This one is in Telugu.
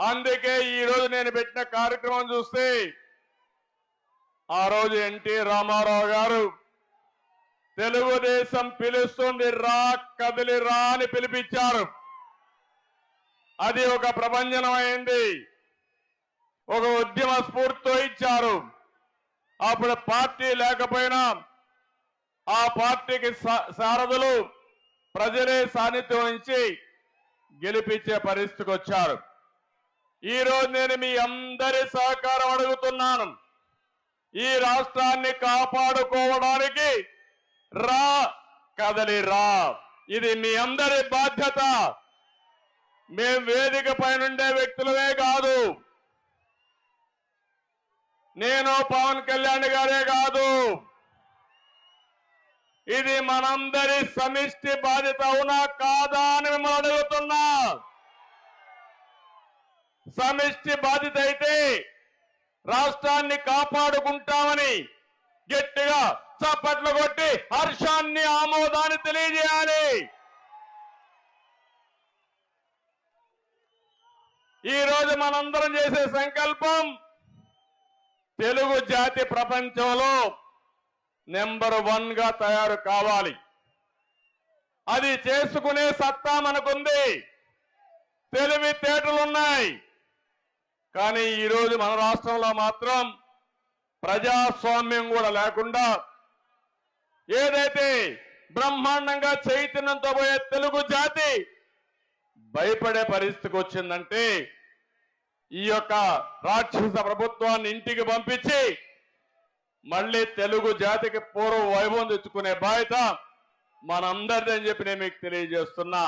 అందుకే ఈ రోజు నేను పెట్టిన కార్యక్రమం చూస్తే ఆ రోజు ఎన్టీ రామారావు గారు తెలుగుదేశం పిలుస్తుంది రా కదిలి రా అని పిలిపించారు. అది ఒక ప్రభంజనమైంది. ఒక ఉద్యమ స్ఫూర్తితో ఇచ్చారు. అప్పుడు పార్టీ లేకపోయినా ఆ పార్టీకి సారథులు ప్రజలే సాన్నిధ్యం నుంచి గెలిపించే పరిస్థితికి వచ్చారు. ఈ రోజు నేను మీ అందరి సహకారం అడుగుతున్నాను. ఈ రాష్ట్రాన్ని కాపాడుకోవడానికి రా కదలి రా. ఇది మీ అందరి బాధ్యత. మేం వేదిక పైనుండే వ్యక్తులమే కాదు. నేను పవన్ కళ్యాణ్ గారే కాదు. ఇది మనందరి సమిష్టి బాధ్యత అవునా కాదా అని మిమ్మల్ని అడుగుతున్నా. సమిష్టి బాధ్యత అయితే రాష్ట్రాన్ని కాపాడుకుంటామని గట్టిగా చప్పట్లు కొట్టి హర్షాన్ని ఆమోదాన్ని తెలియజేయాలి. ఈ రోజు మనందరం చేసే సంకల్పం తెలుగు జాతి ప్రపంచంలో నెంబర్ వన్గా తయారు కావాలి. అది చేసుకునే సత్తా మనకుంది. తెలివితేటలున్నాయి. కానీ ఈరోజు మన రాష్ట్రంలో మాత్రం ప్రజాస్వామ్యం కూడా లేకుండా ఏదైతే బ్రహ్మాండంగా చైతన్యంతో పోయే తెలుగు జాతి భయపడే పరిస్థితికి వచ్చిందంటే ఈ యొక్క రాక్షస ప్రభుత్వాన్ని ఇంటికి పంపించి మళ్ళీ తెలుగు జాతికి పూర్వ వైభవం తెచ్చుకునే బాధ్యత మనందరిదని చెప్పి నేను మీకు తెలియజేస్తున్నా.